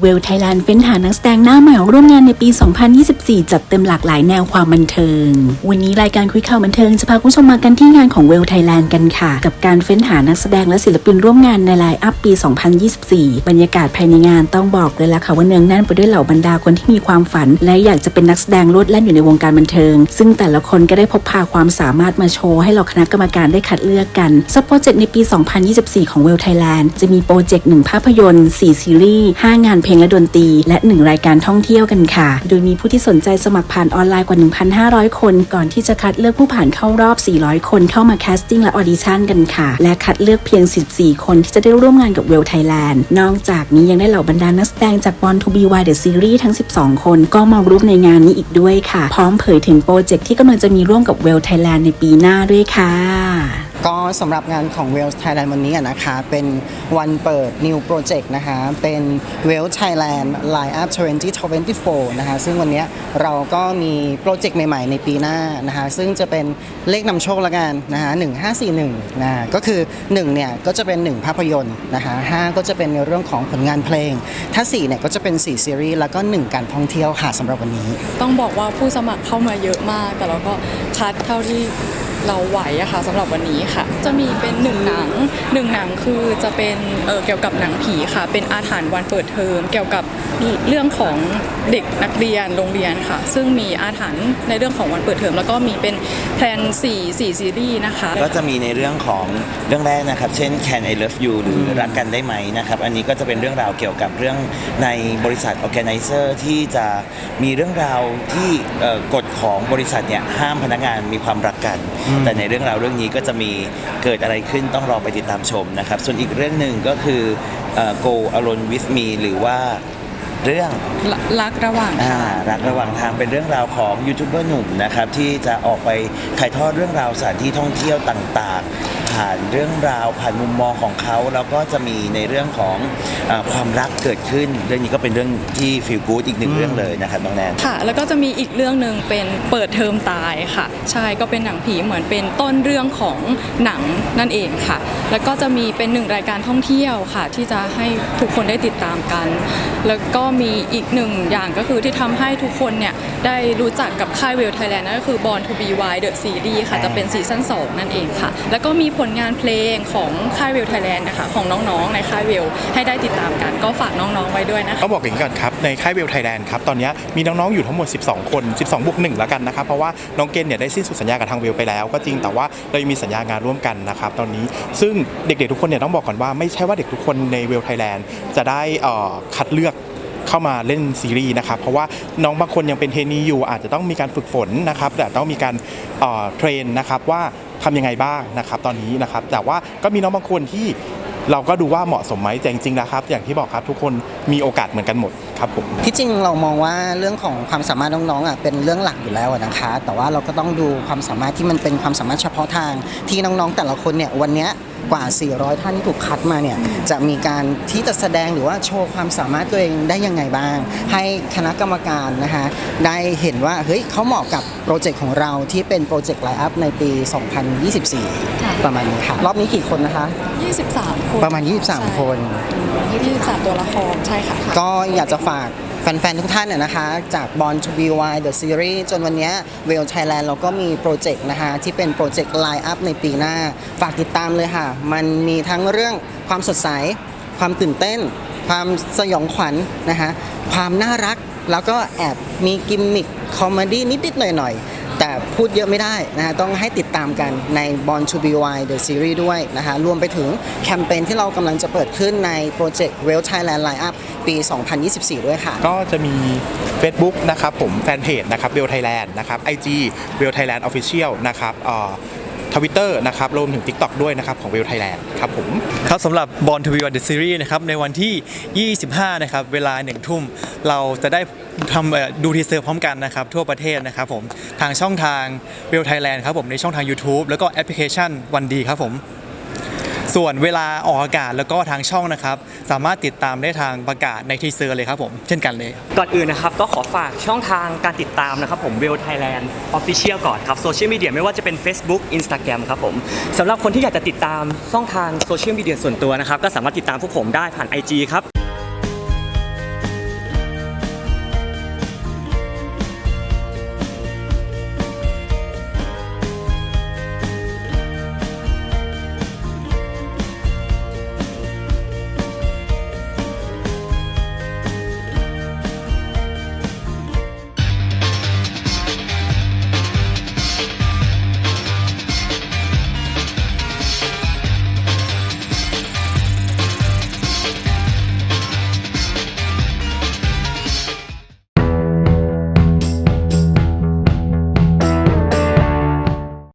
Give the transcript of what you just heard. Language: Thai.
เวลไทยแลนด์เฟ้นหานักแสดงหน้าใหม่ร่วมงานในปี 2024 จัดเต็มหลากหลายแนวความบันเทิง วันนี้รายการคุยข่าวบันเทิงจะพาคุณผู้ชมมากันที่งานของเวลไทยแลนด์กันค่ะ กับการเฟ้นหานักแสดงและศิลปินร่วมงานในไลน์อัพปี 2024 บรรยากาศภายในงานต้องบอกเลยล่ะค่ะว่าเนืองแน่นไปด้วยเหล่าบรรดาคนที่มีความฝัน และอยากจะเป็นนักแสดงโลดแล่นอยู่ในวงการบันเทิง ซึ่งแต่ละคนก็ได้พบพาความสามารถมาโชว์ให้เหล่าคณะกรรมการได้คัดเลือกกันซับโปรเจกต์ในปี 2024 ของเวลไทยแลนด์จะมีโปรเจกต์หนึ่งภาพยนตร์4ซีรีส์5งานเพลงและดนตรี และ 1 รายการท่องเที่ยวกันค่ะ โดยมีผู้ที่สนใจสมัครผ่านออนไลน์กว่า 1,500 คน ก่อนที่จะคัดเลือกผู้ผ่านเข้ารอบ 400 คนเข้ามาแคสติ้งและออดิชั่นกันค่ะ และคัดเลือกเพียง 14 คนที่จะได้ร่วมงานกับเวลไทยแลนด์นอกจากนี้ยังได้เหล่าบรรดานักแสดงจาก Born to be Wild The Series ทั้ง 12 คน ก็มาร่วมในงานนี้อีกด้วยค่ะ พร้อมเผยถึงโปรเจกต์ที่กำลังจะมีร่วมกับเวลไทยแลนด์ในปีหน้าด้วยค่ะ ก็สำหรับงานของ Wales Thailand วันนี้นะคะ เป็นวันเปิด New Project นะคะ เป็น Wales Thailand Line Up 2024 นะคะ ซึ่งวันนี้เราก็มีโปรเจกต์ใหม่ๆ ในปีหน้านะคะ ซึ่งจะเป็นเลขนำโชคละกันนะคะ1541นะก็คือ 1 เนี่ย ก็จะเป็น 1 ภาพยนตร์นะคะ5ก็จะเป็นในเรื่องของผลงานเพลง ถ้า 4 เนี่ย ก็จะเป็น 4 ซีรีส์ แล้วก็ 1 การท่องเที่ยวค่ะสำหรับวันนี้ ต้องบอกว่าผู้สมัครเข้ามาเยอะมาก แต่เราก็คัดเท่าที่ เราไหวอะค่ะสำหรับวันนี้ค่ะ จะมีเป็นหนึ่งหนังหนึ่งหนังคือจะเป็นเอ่อเกี่ยวกับหนังผีค่ะ เป็นอาถรรพ์วันเปิดเทอมเกี่ยวกับเรื่องของเด็กนักเรียนโรงเรียนค่ะ ซึ่งมีอาถรรพ์ในเรื่องของวันเปิดเทอมแล้วก็มีเป็นแพลน4 4ซีรีส์นะคะ ก็จะมีในเรื่องของเรื่องแรกนะครับ เช่น Can I Love You หรือรักกันได้ไหมนะครับ อันนี้ก็จะเป็นเรื่องราวเกี่ยวกับเรื่องในบริษัท Organizer ที่จะมีเรื่องราวที่เอ่อกฎของบริษัทเนี่ยห้ามพนักงานมีความรักกันแต่ในเรื่องราวเรื่องนี้ก็จะมีเกิดอะไรขึ้นต้องรอไปติดตามชมนะครับ ส่วนอีกเรื่องหนึ่งก็คือเอ่อ Go Alone with Me หรือว่าเรื่องรักระหว่างอ่าทางรักระหว่างทางเป็นเรื่องราวของยูทูบเบอร์หนุ่มนะครับที่จะออกไปถ่ายทอดเรื่องราวสถานที่ท่องเที่ยวต่างๆ ผ่านเรื่องราวผ่านมุมมองของเขาแล้วก็จะมีในเรื่องของอความรักเกิดขึ้น เรื่องนี้ก็เป็นเรื่องที่ฟีลกู๊ดอีกหนึ่งเรื่องเลยนะครับน้องแนน ค่ะ แล้วก็จะมีอีกเรื่องหนึ่งเป็นเปิดเทอมตายค่ะ ใช่ ก็เป็นหนังผีเหมือนเป็นต้นเรื่องของหนังนั่นเองค่ะ แล้วก็จะมีเป็นหนึ่งรายการท่องเที่ยวค่ะ ที่จะให้ทุกคนได้ติดตามกัน แล้วก็มีอีกหนึ่งอย่างก็คือที่ทำให้ทุกคนเนี่ยได้รู้จักกับค่ายเวลไทยแลนด์นั่นก็คือ Born to be Wild The Series ค่ะ จะเป็นซีซั่น2นั่นเองค่ะ แล้วก็มีผผลงานเพลงของค่ายเวลไทยแลนด์นะคะของน้องๆในค่ายเวลให้ได้ติดตามกันก็ฝากน้องๆไว้ด้วยนะคะต้องบอกอย่างนี้ก่อนครับในค่ายเวลไทยแลนด์ครับตอนนี้มีน้องๆอยู่ทั้งหมด 12 คน 12บวก1แล้วกันนะครับเพราะว่าน้องเกณฑ์เนี่ยได้สิ้นสุดสัญญากับทางเวลไปแล้ว ก็จริงแต่ว่าเรายังมีสัญญางานร่วมกันนะครับตอนนี้ซึ่งเด็กๆทุกคนเนี่ยต้องบอกก่อนว่าไม่ใช่ว่าเด็กทุกคนในเวลไทยแลนด์จะได้คัดเลือกเข้ามาเล่นซีรีส์นะครับเพราะว่าน้องบางคนยังเป็นเทนนีอยู่อาจจะต้องมีการฝึกฝนนะครับแต่ต้องมีการเทรนนะครับว่า ทำยังไงบ้างนะครับตอนนี้นะครับแต่ว่าก็มีน้องบางคนที่เราก็ดูว่าเหมาะสมไหมแต่จริงๆนะครับ อย่างที่บอกครับทุกคนมีโอกาสเหมือนกันหมดครับผมที่จริงเรามองว่าเรื่องของความสามารถน้องๆอะเป็นเรื่องหลักอยู่แล้วนะคะ แต่ว่าเราก็ต้องดูความสามารถที่มันเป็นความสามารถเฉพาะทางที่น้องๆ แต่ละคนเนี่ยวันเนี้ย กว่า 400 ท่านที่ถูกคัดมาเนี่ยจะมีการที่จะแสดงหรือว่าโชว์ความสามารถตัวเองได้ยังไงบ้าง ให้คณะกรรมการนะคะได้เห็นว่าเฮ้ยเขาเหมาะกับโปรเจกต์ของเราที่เป็นโปรเจกต์ไลฟ์อัพในปี 2024 ประมาณนี้ค่ะ รอบนี้กี่คนนะคะ 23 คน ประมาณ 23 คน 23 ตัวละครใช่ค่ะ ก็อยากจะฝาก แฟนๆ ทุกท่านนะนะคะ จาก Born to be Wild The Series จนวันนี้เวลไทยแลนด์เราก็มีโปรเจกต์นะคะ ที่เป็นโปรเจกต์ไลน์อัพในปีหน้า ฝากติดตามเลยค่ะ มันมีทั้งเรื่องความสดใส ความตื่นเต้น ความสยองขวัญนะคะ ความน่ารักแล้วก็แอบมีกิมมิคคอมเมดี้นิดๆหน่อยๆ แต่พูดเยอะไม่ได้นะฮะต้องให้ติดตามกันใน Born to be Wild The Series ด้วยนะคะรวมไปถึงแคมเปญที่เรากำลังจะเปิดขึ้นในโปรเจกต์ Real Thailand Line Up ปี 2024 ด้วยค่ะ ก็จะมี Facebook นะครับผมแฟนเพจนะครับเบลไทยแลนด์นะครับ IG เบลไทยแลนด์ออฟฟิเชียลนะครับ ทวิตเตอร์นะครับรวมถึง TikTok ด้วยนะครับของเบลไทยแลนด์ครับผมครับสำหรับ Born to be Wild the Series นะครับในวันที่ 25 นะครับเวลา 1 ทุ่ม เราจะได้ทำดูทีเซอร์พร้อมกันนะครับทั่วประเทศนะครับผมทางช่องทาง Real Thailand ครับผมในช่องทาง YouTube แล้วก็แอปพลิเคชันวันดีครับผม ส่วนเวลาออกอากาศแล้วก็ทางช่องนะครับ สามารถติดตามได้ทางประกาศในทีเซอร์เลยครับผม เช่นกันเลย ก่อนอื่นนะครับก็ขอฝากช่องทางการติดตามนะครับผมเวลไทยแลนด์ออฟฟิเชียลก่อนครับโซเชียลมีเดียไม่ว่าจะเป็น Facebook Instagram ครับผมสำหรับคนที่อยากจะติดตามช่องทางโซเชียลมีเดียส่วนตัวนะครับก็สามารถติดตามพวกผมได้ผ่าน IG ครับ